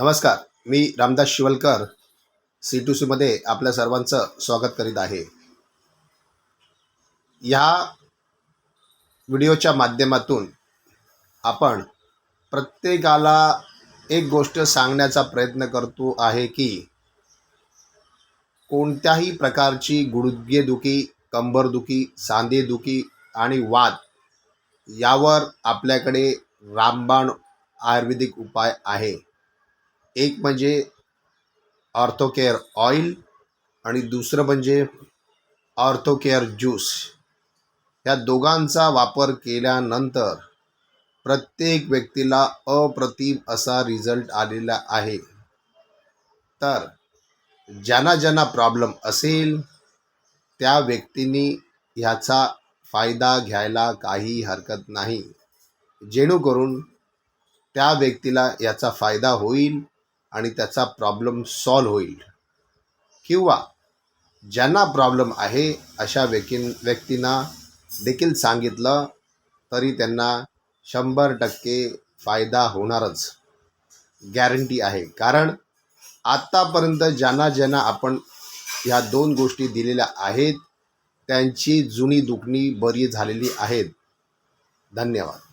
नमस्कार मी Ramdas Shivalkar C two सीमध्ये आपल्या सर्वांचं स्वागत करीत आहे. या व्हिडिओच्या माध्यमातून आपण प्रत्येकाला एक गोष्ट सांगण्याचा प्रयत्न करतो आहे की कोणत्याही प्रकारची गुडघेदुखी कंबरदुखी सांधेदुखी आणि वाद यावर आपल्याकडे रामबाण आयुर्वेदिक उपाय आहे. एक म्हणजे ऑर्थोकेअर ऑइल आणि दुसरं म्हणजे ऑर्थोकेअर ज्यूस. या दोघांचा वापर केल्यानंतर प्रत्येक व्यक्तीला अप्रतिम असा रिझल्ट आलेला आहे. तर ज्यांना ज्यांना प्रॉब्लेम असेल त्या व्यक्तींनी ह्याचा फायदा घ्यायला काही हरकत नाही. जेणेकरून त्या व्यक्तीला याचा फायदा होईल आणि त्याचा प्रॉब्लेम सॉल्व होईल. किंवा ज्यांना प्रॉब्लेम आहे अशा व्यक्ती व्यक्तींना देखील सांगितलं तरी त्यांना शंभर टक्के फायदा होणारच. गॅरंटी आहे. कारण आत्तापर्यंत ज्यांना ज्यांना आपण ह्या दोन गोष्टी दिलेल्या आहेत त्यांची जुनी दुखणी बरी झालेली आहेत. धन्यवाद.